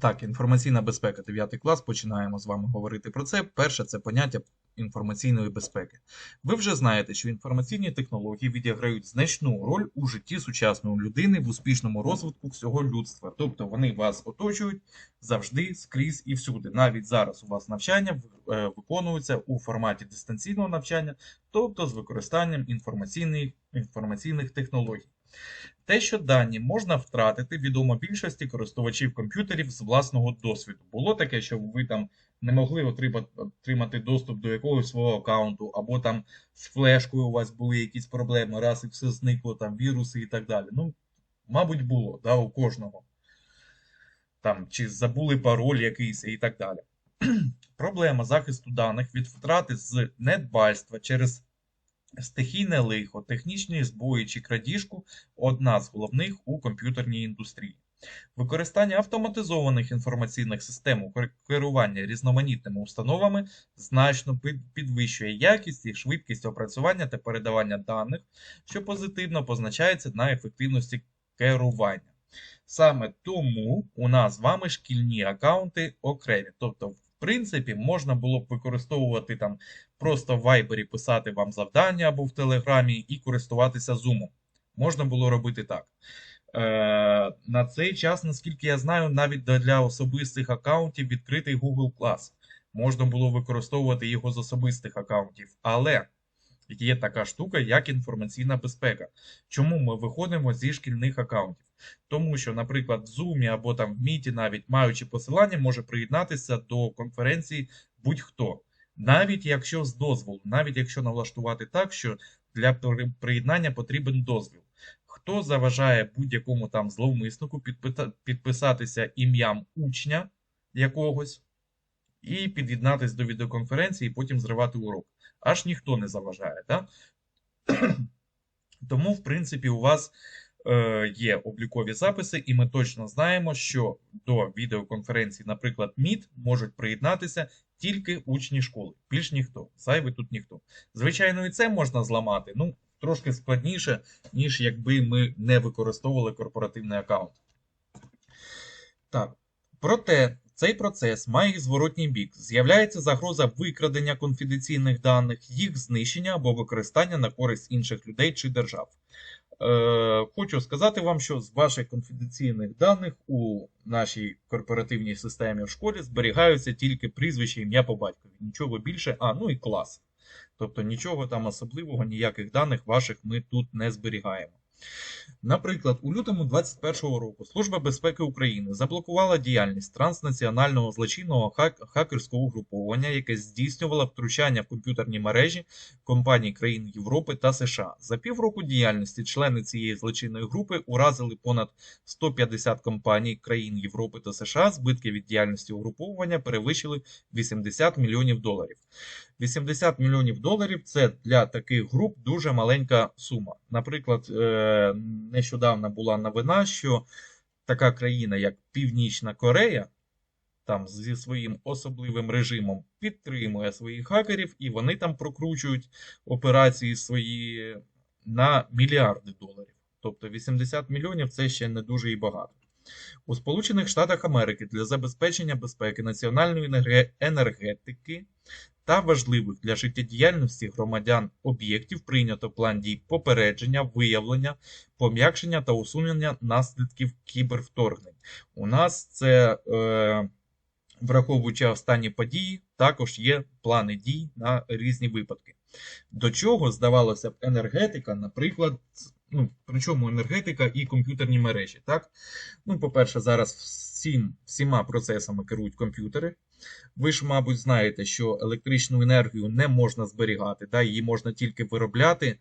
Так, інформаційна безпека, 9 клас. Починаємо з вами говорити про це. Перше це поняття інформаційної безпеки. Ви вже знаєте, що інформаційні технології відіграють значну роль у житті сучасної людини в успішному розвитку всього людства. Тобто вони вас оточують завжди, скрізь і всюди. Навіть зараз у вас навчання е, виконується у форматі дистанційного навчання, тобто з використанням інформаційних, інформаційних технологій. Те, що дані можна втратити, відомо більшості користувачів комп'ютерів з власного досвіду. Було таке, що ви там не могли отримати, доступ до якогось свого аккаунту, або там з флешкою у вас були якісь проблеми, раз і все зникло, там віруси і так далі. Ну, мабуть, було, да, у кожного. Там, Чи забули пароль якийсь і так далі. Проблема захисту даних від втрати з недбальства через Стихійне лихо, технічні збої чи крадіжку одна з головних у комп'ютерній індустрії. Використання автоматизованих інформаційних систем у керування різноманітними установами значно підвищує якість і швидкість опрацювання та передавання даних, що позитивно позначається на ефективності керування. Саме тому у нас з вами шкільні аккаунти окремі. Тобто, принципі, можна було б використовувати там просто в Viber писати вам завдання або в Телеграмі і користуватися Zoom. Можна було робити так. Е, На цей час, наскільки я знаю, навіть для особистих аккаунтів відкритий Google Class. Можна було використовувати його з особистих аккаунтів. Але є така штука, як інформаційна безпека. Чому ми виходимо зі шкільних аккаунтів? Тому що, наприклад, в Zoom або там в Meet, навіть маючи посилання, може приєднатися до конференції будь-хто. Навіть якщо з дозволу, навіть якщо налаштувати так, що для приєднання потрібен дозвіл. Хто заважає будь-якому там зловмиснику підписатися ім'ям учня якогось і під'єднатися до відеоконференції і потім зривати урок? Аж ніхто не заважає. Да? Тому, в принципі, у вас є облікові записи, і ми точно знаємо, що до відеоконференції, наприклад, Meet, можуть приєднатися тільки учні школи. Більш ніхто. Зайвий тут ніхто. Звичайно, і це можна зламати. Ну, трошки складніше, ніж якби ми не використовували корпоративний аккаунт. Так. Проте цей процес має зворотній бік. З'являється загроза викрадення конфіденційних даних, їх знищення або використання на користь інших людей чи держав. Е, Хочу сказати вам, що з ваших конфіденційних даних у нашій корпоративній системі в школі зберігаються тільки прізвище, ім'я по батькові. Нічого більше, а ну і клас. Тобто нічого там особливого, ніяких даних ваших ми тут не зберігаємо. Наприклад, у лютому 2021 року Служба безпеки України заблокувала діяльність транснаціонального злочинного хак хакерського угруповання, яке здійснювало втручання в комп'ютерні мережі компаній країн Європи та США. За півроку діяльності члени цієї злочинної групи уразили понад 150 компаній країн Європи та США. Збитки від діяльності угруповання перевищили 80 мільйонів доларів. 80 мільйонів доларів це для таких груп дуже маленька сума. Наприклад, е, нещодавно була новина, що така країна, як Північна Корея, там зі своїм особливим режимом підтримує своїх хакерів, і вони там прокручують операції свої на мільярди доларів. Тобто 80 мільйонів це ще не дуже і багато. У Сполучених Штатах Америки для забезпечення безпеки національної енергетики та важливих для життєдіяльності громадян об'єктів прийнято план дій попередження, виявлення, пом'якшення та усунення наслідків кібервторгнень. У нас це, е, враховуючи останні події, також є плани дій на різні випадки. До чого, здавалося б, енергетика, наприклад, ну, причому енергетика і комп'ютерні мережі. так? Ну, По-перше, зараз всім, всіма процесами керують комп'ютери. Ви ж, мабуть, знаєте, що електричну енергію не можна зберігати, да? її можна тільки виробляти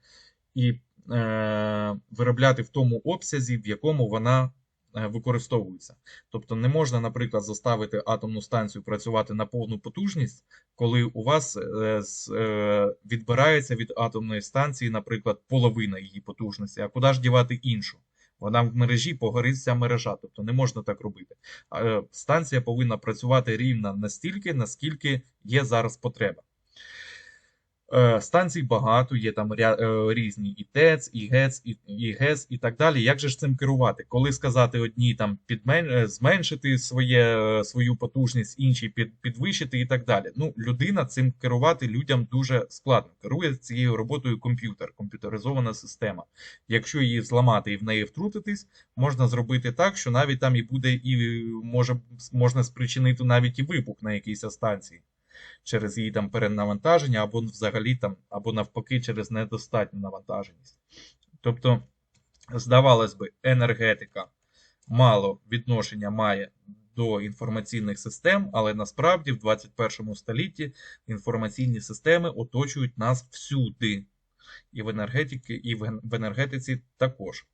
і е, виробляти в тому обсязі, в якому вона використовуються. Тобто не можна, наприклад, заставити атомну станцію працювати на повну потужність, коли у вас е, е, відбирається від атомної станції, наприклад, половина її потужності, а куди ж дівати іншу? Вона в мережі погорить вся мережа, тобто не можна так робити. Станція повинна працювати рівно настільки, наскільки є зараз потреба. Е, Станцій багато, є там е, різні і ТЕЦ, і ГЕЦ, і, і ГЕС, і так далі. Як же ж цим керувати? Коли сказати одній там підмен... е, зменшити своє, свою потужність, іншій під... підвищити і так далі. Ну, людина цим керувати людям дуже складно. Керує цією роботою комп'ютер, комп'ютеризована система. Якщо її зламати і в неї втрутитись, можна зробити так, що навіть там і буде, і може можна спричинити навіть і вибух на якійсь станції через її там перенавантаження, або взагалі там, або навпаки, через недостатню навантаженість. Тобто, здавалось би, енергетика мало відношення має до інформаційних систем, але насправді в 21 столітті інформаційні системи оточують нас всюди. І в енергетиці, і в енергетиці також.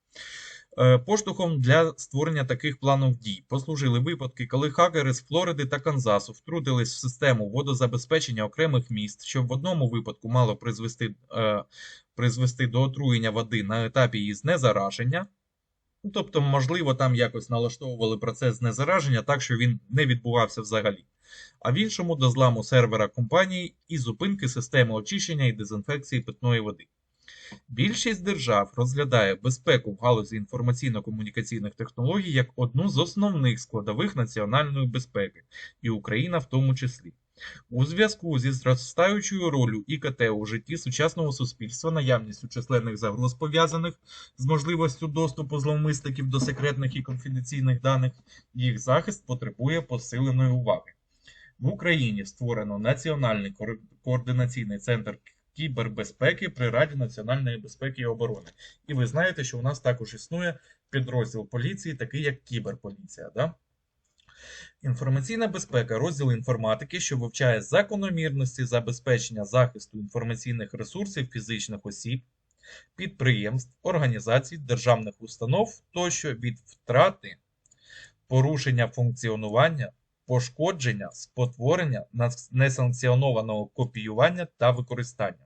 Е, Поштовхом для створення таких планів дій послужили випадки, коли хакери з Флориди та Канзасу втрутились в систему водозабезпечення окремих міст, що в одному випадку мало призвести, е, призвести до отруєння води на етапі її знезараження. Ну, Тобто, можливо, там якось налаштовували процес знезараження так, що він не відбувався взагалі. А в іншому до зламу сервера компанії і зупинки системи очищення і дезінфекції питної води. Більшість держав розглядає безпеку в галузі інформаційно-комунікаційних технологій як одну з основних складових національної безпеки, і Україна в тому числі. У зв'язку зі зростаючою ролью ІКТ у житті сучасного суспільства, наявністю численних загроз пов'язаних з можливістю доступу зловмисників до секретних і конфіденційних даних, їх захист потребує посиленої уваги. В Україні створено Національний координаційний центр кібербезпеки при Раді національної безпеки і оборони. І ви знаєте, що у нас також існує підрозділ поліції, такий як кіберполіція. Да? Інформаційна безпека розділ інформатики, що вивчає закономірності забезпечення захисту інформаційних ресурсів фізичних осіб, підприємств, організацій, державних установ тощо від втрати, порушення функціонування, пошкодження, спотворення, несанкціонованого копіювання та використання.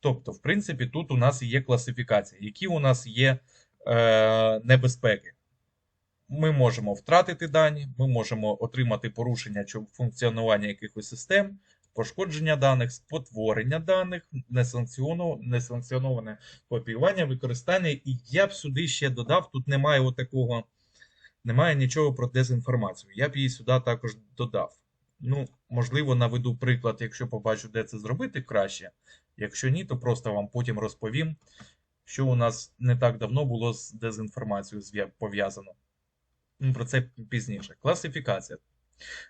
Тобто, в принципі, тут у нас є класифікація, які у нас є е, небезпеки. Ми можемо втратити дані, ми можемо отримати порушення чи функціонування якихось систем, пошкодження даних, спотворення даних, несанкціоноване, копіювання, використання. І я б сюди ще додав, тут немає отакого, немає нічого про дезінформацію. Я б її сюди також додав. Ну, можливо, наведу приклад, якщо побачу, де це зробити краще. Якщо ні, то просто вам потім розповім, що у нас не так давно було з дезінформацією пов'язано. Ну, Про це пізніше. Класифікація.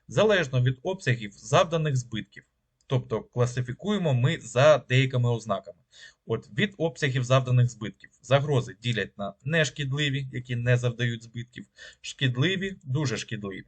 Залежно від обсягів завданих збитків. Тобто класифікуємо ми за деякими ознаками. От від обсягів завданих збитків. Загрози ділять на нешкідливі, які не завдають збитків, шкідливі, дуже шкідливі.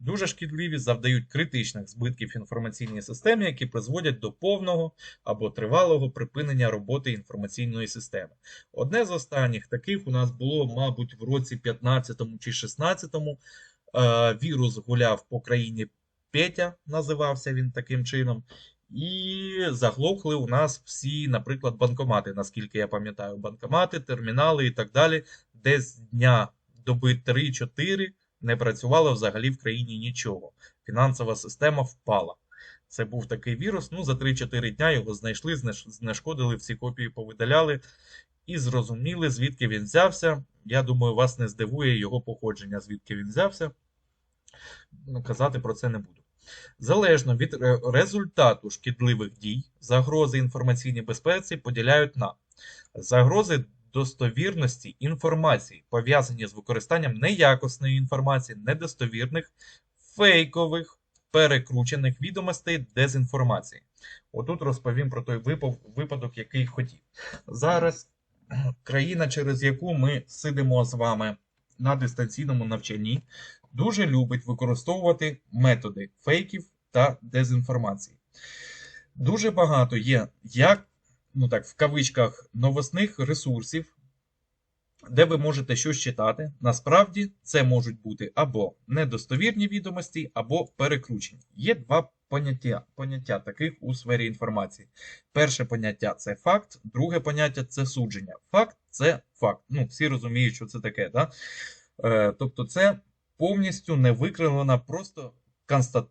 Дуже шкідливі завдають критичних збитків інформаційній системі, які призводять до повного або тривалого припинення роботи інформаційної системи. Одне з останніх таких у нас було, мабуть, в році 15 чи 16 е, вірус гуляв по країні Петя, називався він таким чином. І заглохли у нас всі, наприклад, банкомати, наскільки я пам'ятаю, банкомати, термінали і так далі, де з дня доби 3-4 не працювало взагалі в країні нічого. Фінансова система впала. Це був такий вірус. Ну, за 3-4 дня його знайшли, знешкодили, всі копії повидаляли і зрозуміли, звідки він взявся. Я думаю, вас не здивує його походження, звідки він взявся. Ну, Казати про це не буду. Залежно від результату шкідливих дій, загрози інформаційній безпеці поділяють на загрози достовірності інформації, пов'язані з використанням неякісної інформації, недостовірних, фейкових, перекручених відомостей дезінформації. Отут розповім про той випадок, який хотів. Зараз країна, через яку ми сидимо з вами на дистанційному навчанні, дуже любить використовувати методи фейків та дезінформації. Дуже багато є як, ну так, в кавичках, новосних ресурсів, де ви можете щось читати. Насправді це можуть бути або недостовірні відомості, або перекручені. Є два поняття, поняття таких у сфері інформації. Перше поняття це факт, друге поняття це судження. Факт це факт. Ну, всі розуміють, що це таке. Да? Е, тобто, це повністю не викривлена просто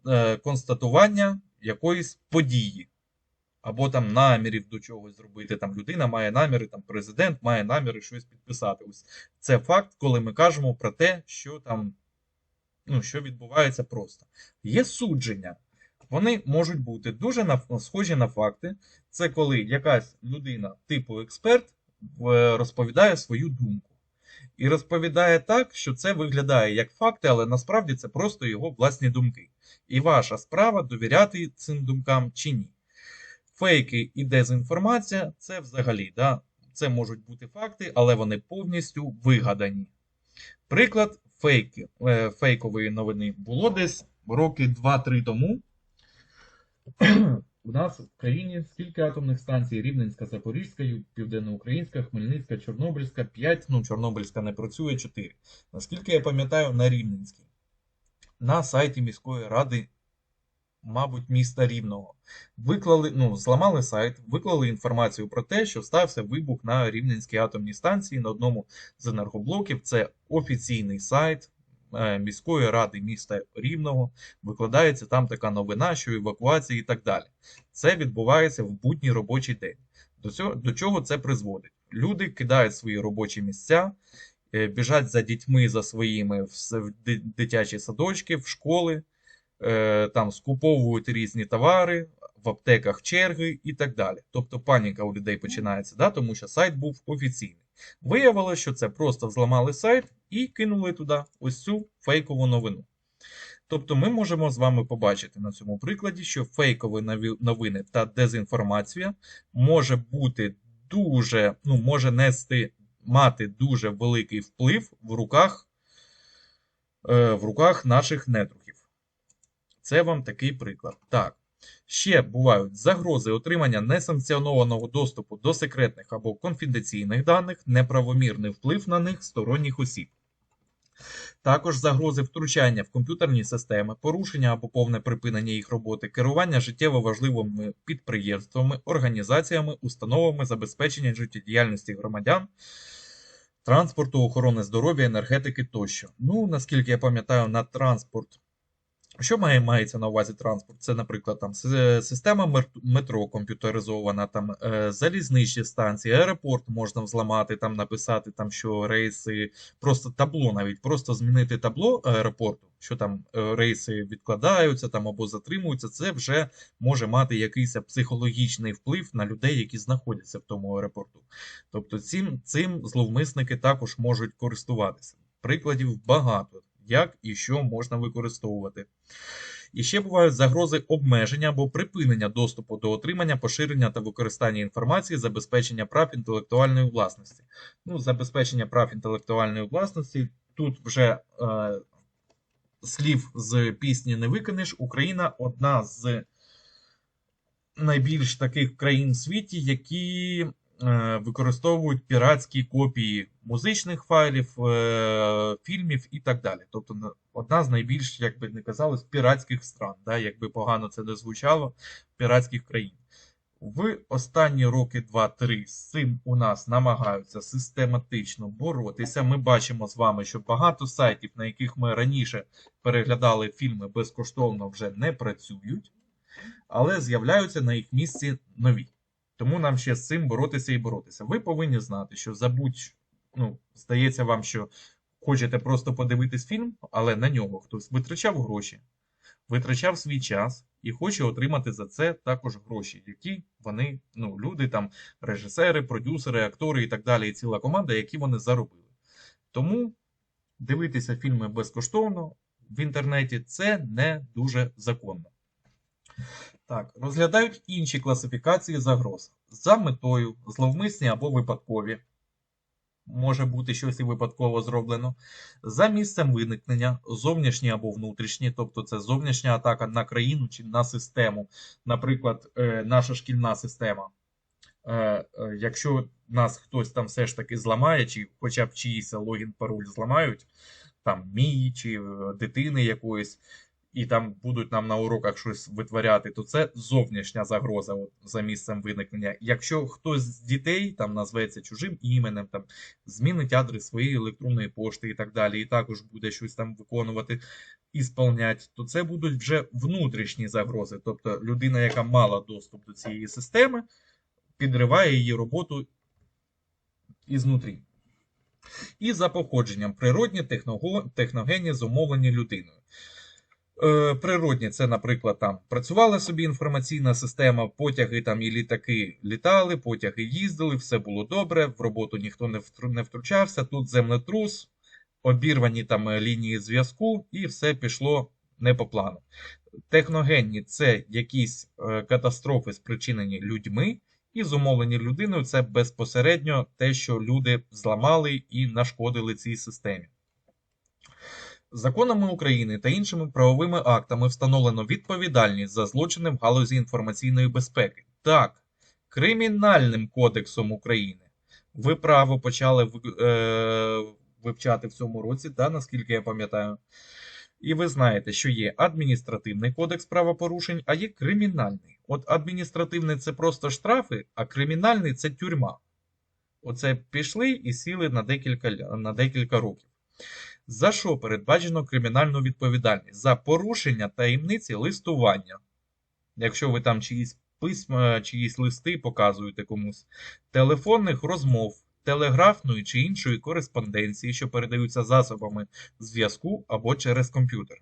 е, констатування якоїсь події. Або там намірів до чогось зробити. Там людина має наміри, там президент має наміри щось підписати. Ось це факт, коли ми кажемо про те, що там ну, що відбувається просто. Є судження. Вони можуть бути дуже схожі на факти. Це коли якась людина, типу експерт, розповідає свою думку. І розповідає так, що це виглядає як факти, але насправді це просто його власні думки. І ваша справа довіряти цим думкам чи ні. Фейки і дезінформація це взагалі, да, це можуть бути факти, але вони повністю вигадані. Приклад фейки, е, фейкової новини було десь роки 2-3 тому. У нас в країні скільки атомних станцій? Рівненська, Запорізька, Південноукраїнська, Хмельницька, Чорнобильська, 5, ну Чорнобильська не працює 4. Наскільки я пам'ятаю, на Рівненській. На сайті міської ради, мабуть, міста Рівного. Виклали, ну, зламали сайт, виклали інформацію про те, що стався вибух на Рівненській атомній станції на одному з енергоблоків. Це офіційний сайт е, міської ради міста Рівного. Викладається там така новина, що евакуації і так далі. Це відбувається в будній робочий день. До, цього, до чого це призводить? Люди кидають свої робочі місця, е, біжать за дітьми за своїми в дитячі садочки, в школи, е, там скуповують різні товари, в аптеках черги і так далі. Тобто паніка у людей починається, да, тому що сайт був офіційний. Виявилося, що це просто взламали сайт і кинули туди ось цю фейкову новину. Тобто ми можемо з вами побачити на цьому прикладі, що фейкові новини та дезінформація може бути дуже, ну, може нести, мати дуже великий вплив в руках, е, в руках наших недругів. Це вам такий приклад. Так. Ще бувають загрози отримання несанкціонованого доступу до секретних або конфіденційних даних, неправомірний вплив на них сторонніх осіб. Також загрози втручання в комп'ютерні системи, порушення або повне припинення їх роботи, керування життєво важливими підприємствами, організаціями, установами забезпечення життєдіяльності громадян, транспорту, охорони здоров'я, енергетики тощо. Ну, наскільки я пам'ятаю, на транспорт. Що має, мається на увазі транспорт? Це, наприклад, там система метро комп'ютеризована, там е, залізничні станції, аеропорт можна взламати, там написати, там, що рейси, просто табло навіть, просто змінити табло аеропорту, що там е, рейси відкладаються там або затримуються, це вже може мати якийсь психологічний вплив на людей, які знаходяться в тому аеропорту. Тобто цим, цим зловмисники також можуть користуватися. Прикладів багато, як і що можна використовувати. І ще бувають загрози обмеження або припинення доступу до отримання, поширення та використання інформації, забезпечення прав інтелектуальної власності. Ну, забезпечення прав інтелектуальної власності тут вже е, слів з пісні не викинеш. Україна одна з найбільш таких країн в світі, які використовують піратські копії музичних файлів, е, фільмів і так далі. Тобто одна з найбільш, як би не казалось, піратських стран, да, якби погано це не звучало, піратських країн. В останні роки 2-3 з цим у нас намагаються систематично боротися. Ми бачимо з вами, що багато сайтів, на яких ми раніше переглядали фільми безкоштовно, вже не працюють, але з'являються на їх місці нові. Тому нам ще з цим боротися і боротися. Ви повинні знати, що забудь, ну, здається вам, що хочете просто подивитись фільм, але на нього хтось витрачав гроші, витрачав свій час і хоче отримати за це також гроші, які вони, ну, люди, там, режисери, продюсери, актори і так далі, і ціла команда, які вони заробили. Тому дивитися фільми безкоштовно в інтернеті це не дуже законно. Так, розглядають інші класифікації загроз за метою, зловмисні або випадкові. Може бути щось і випадково зроблено. За місцем виникнення, зовнішні або внутрішні, тобто це зовнішня атака на країну чи на систему. Наприклад, е, наша шкільна система. Е, е, Якщо нас хтось там все ж таки зламає, чи хоча б чиїсь логін пароль зламають, там мій чи дитини якоїсь, і там будуть нам на уроках щось витворяти, то це зовнішня загроза от, за місцем виникнення. Якщо хтось з дітей там назветься чужим іменем, там змінить адрес своєї електронної пошти і так далі, і також буде щось там виконувати і сповнять, то це будуть вже внутрішні загрози. Тобто людина, яка мала доступ до цієї системи, підриває її роботу ізнутрі. І за походженням природні техногенні зумовлені людиною. Е, Природні, це, наприклад, там працювала собі інформаційна система, потяги там і літаки літали, потяги їздили, все було добре, в роботу ніхто не втру- не втручався. Тут землетрус, обірвані там е, лінії зв'язку, і все пішло не по плану. Техногенні це якісь е, катастрофи, спричинені людьми, і зумовлені людиною це безпосередньо те, що люди зламали і нашкодили цій системі. Законами України та іншими правовими актами встановлено відповідальність за злочини в галузі інформаційної безпеки. Так, Кримінальним кодексом України. Ви право почали е, вивчати в цьому році, та, наскільки я пам'ятаю. І ви знаєте, що є адміністративний кодекс правопорушень, а є кримінальний. От адміністративний це просто штрафи, а кримінальний це тюрма. Оце пішли і сіли на декілька, на декілька років. За що передбачено кримінальну відповідальність? За порушення таємниці листування. Якщо ви там чиїсь письма, чиїсь листи показуєте комусь, телефонних розмов, телеграфної чи іншої кореспонденції, що передаються засобами зв'язку або через комп'ютер.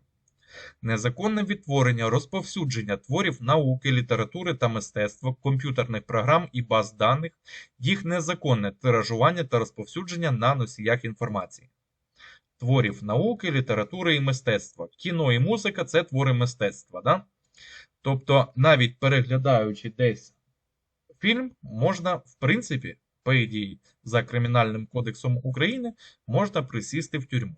Незаконне відтворення, розповсюдження творів науки, літератури та мистецтва, комп'ютерних програм і баз даних, їх незаконне тиражування та розповсюдження на носіях інформації. Творів науки, літератури і мистецтва. Кіно і музика це твори мистецтва. Да? Тобто, навіть переглядаючи десь фільм, можна, в принципі, по ідеї, за Кримінальним кодексом України, можна присісти в тюрму.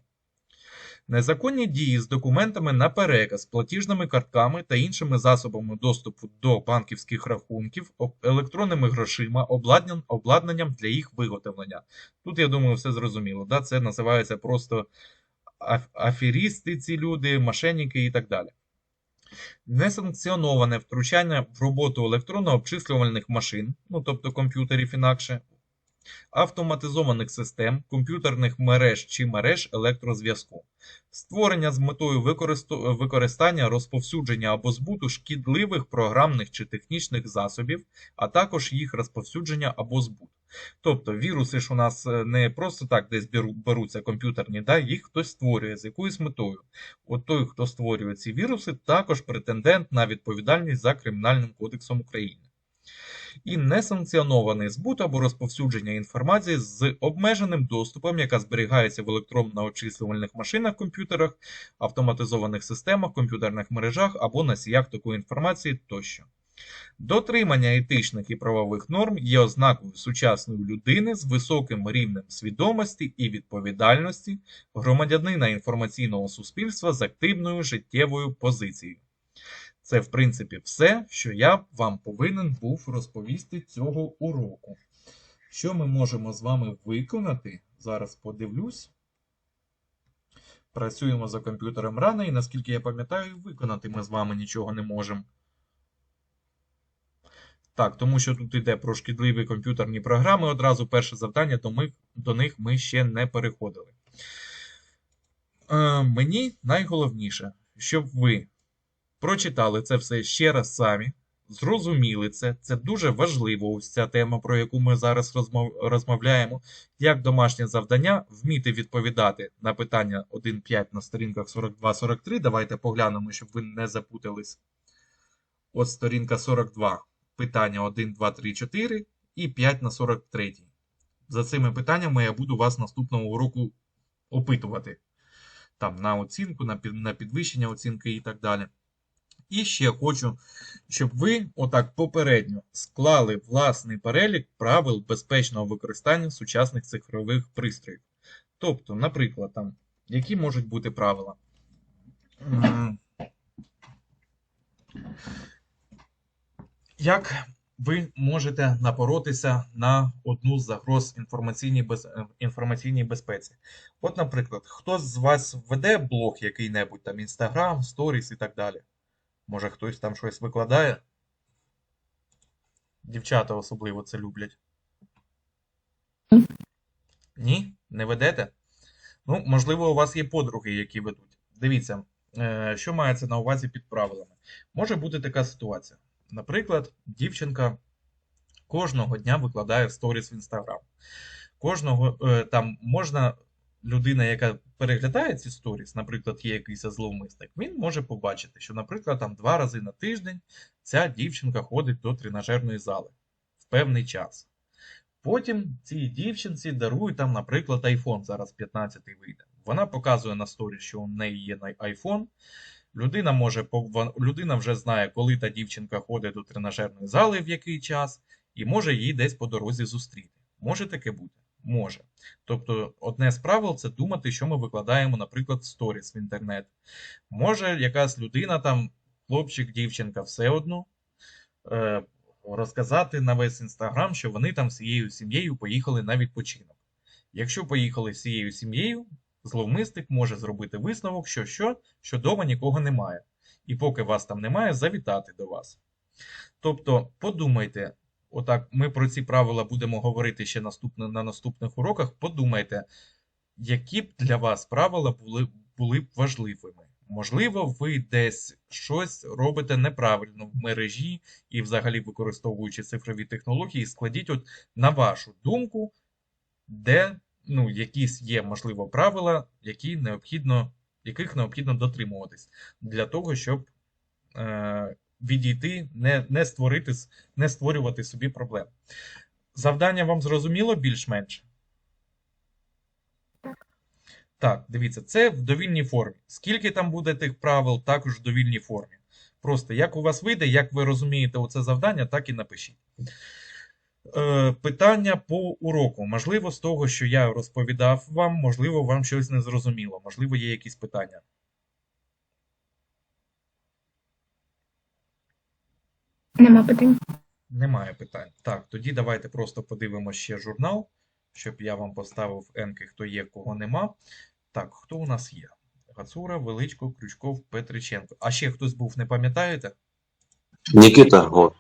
Незаконні дії з документами на переказ, платіжними картками та іншими засобами доступу до банківських рахунків, електронними грошима, обладнанням для їх виготовлення. Тут, я думаю, все зрозуміло. Да? Це називається просто аф- аферісти, ці люди, мошенники і так далі. Несанкціоноване втручання в роботу електронно-обчислювальних машин, ну тобто комп'ютерів інакше, автоматизованих систем, комп'ютерних мереж чи мереж електрозв'язку, створення з метою використання, розповсюдження або збуту шкідливих програмних чи технічних засобів, а також їх розповсюдження або збут. Тобто віруси ж у нас е, не просто так десь беруться комп'ютерні, да, їх хтось створює з якоюсь метою. От той, хто створює ці віруси, також претендент на відповідальність за Кримінальним кодексом України. І несанкціонований збут або розповсюдження інформації з обмеженим доступом, яка зберігається в електронно-очислювальних машинах, комп'ютерах, автоматизованих системах, комп'ютерних мережах або носіях такої інформації тощо. Дотримання етичних і правових норм є ознакою сучасної людини з високим рівнем свідомості і відповідальності громадянина інформаційного суспільства з активною життєвою позицією. Це, в принципі, все, що я вам повинен був розповісти цього уроку. Що ми можемо з вами виконати? Зараз подивлюсь. Працюємо за комп'ютером рано, і наскільки я пам'ятаю, виконати ми з вами нічого не можемо. Так, тому що тут йде про шкідливі комп'ютерні програми. Одразу перше завдання, то ми, до них ми ще не переходили. Е, мені найголовніше, щоб ви прочитали це все ще раз самі, зрозуміли це. Це дуже важливо, ось ця тема, про яку ми зараз розмов, розмовляємо. Як домашнє завдання вміти відповідати на питання 1.5 на сторінках 42-43. Давайте поглянемо, щоб ви не запутались. От сторінка 42. Питання 1, 2, 3, 4 і 5 на 43. За цими питаннями я буду вас наступного уроку опитувати. Там на оцінку, на, підвищення оцінки і так далі. І ще хочу, щоб ви отак попередньо склали власний перелік правил безпечного використання сучасних цифрових пристроїв. Тобто, наприклад, там, які можуть бути правила? Як ви можете напоротися на одну з загроз інформаційній, без... е, інформаційній безпеці. От, наприклад, хтось з вас веде блог який-небудь, там Instagram, Stories і так далі. Може, хтось там щось викладає? Дівчата особливо це люблять. Ні? Не ведете? Ну, можливо, у вас є подруги, які ведуть. Дивіться, е, що мається на увазі під правилами. Може бути така ситуація. Наприклад, дівчинка кожного дня викладає сторіс в Інстаграм. Кожного е, там можна людина, яка переглядає ці сторіс, наприклад, є якийсь зловмисник, він може побачити, що, наприклад, там два рази на тиждень ця дівчинка ходить до тренажерної зали в певний час. Потім цій дівчинці дарують там, наприклад, iPhone, зараз 15 вийде. Вона показує на сторі, що у неї є iPhone. Людина може людина вже знає, коли та дівчинка ходить до тренажерної зали, в який час, і може її десь по дорозі зустріти. Може таке бути? Може. Тобто, одне з правил це думати, що ми викладаємо, наприклад, в сторіс в інтернет. Може, якась людина, там, хлопчик, дівчинка, все одно, е, розказати на весь інстаграм, що вони там всією сім'єю поїхали на відпочинок. Якщо поїхали всією сім'єю, зловмисник може зробити висновок, що що, що дома нікого немає. І поки вас там немає, завітати до вас. Тобто, подумайте, отак, ми про ці правила будемо говорити ще наступне, на наступних уроках. Подумайте, які б для вас правила були, були б важливими. Можливо, ви десь щось робите неправильно в мережі і взагалі використовуючи цифрові технології, складіть от на вашу думку, де ну, якісь є, можливо, правила, які необхідно, яких необхідно дотримуватись для того, щоб е, відійти, не, не, створити, не створювати собі проблем. Завдання вам зрозуміло більш-менш? Так, дивіться, це в довільній формі. Скільки там буде тих правил, також в довільній формі. Просто як у вас вийде, як ви розумієте оце завдання, так і напишіть. Е, питання по уроку. Можливо, з того, що я розповідав вам, можливо, вам щось не зрозуміло, можливо, є якісь питання. Нема питань. Немає питань. Так, тоді давайте просто подивимося ще журнал, щоб я вам поставив енки, хто є, кого нема. Так, хто у нас є? Гацура, Величко, Крючков, Петриченко. А ще хтось був, не пам'ятаєте? Нікіта Гор.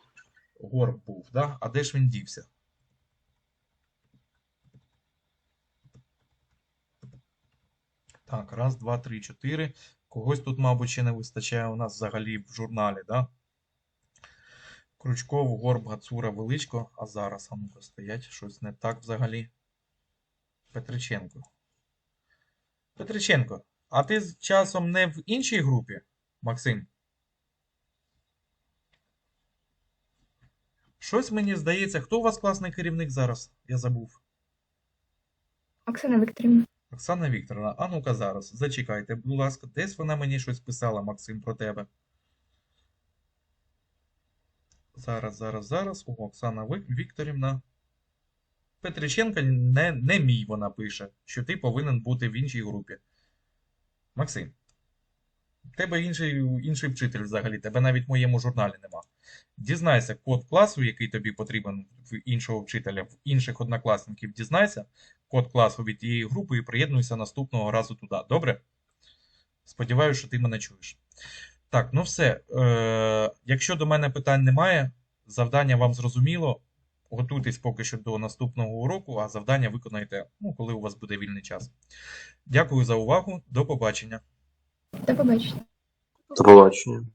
Гор був, да? А де ж він дівся? Так, раз, два, три, чотири. Когось тут, мабуть, ще не вистачає у нас взагалі в журналі, да? Крючков, Горб, Гацура, Величко. А зараз, а ну-ка, стоять, щось не так взагалі. Петриченко. Петриченко, а ти з часом не в іншій групі, Максим? Щось мені здається, хто у вас класний керівник зараз? Я забув. Оксана Вікторівна. Оксана Вікторовна, а ну-ка зараз, зачекайте, будь ласка, десь вона мені щось писала, Максим, про тебе. Зараз, зараз, зараз. О, Оксана Вікторівна. Петриченка не, не мій вона пише, що ти повинен бути в іншій групі. Максим, тебе інший, інший вчитель взагалі, тебе навіть в моєму журналі нема. Дізнайся код класу, який тобі потрібен в іншого вчителя, в інших однокласників. Дізнайся код класу від тієї групи і приєднуйся наступного разу туди. Добре? Сподіваюся, що ти мене чуєш. Так, ну все. Е, якщо до мене питань немає, завдання вам зрозуміло. Готуйтесь поки що до наступного уроку, а завдання виконайте, ну, коли у вас буде вільний час. Дякую за увагу. До побачення. До побачення. До побачення.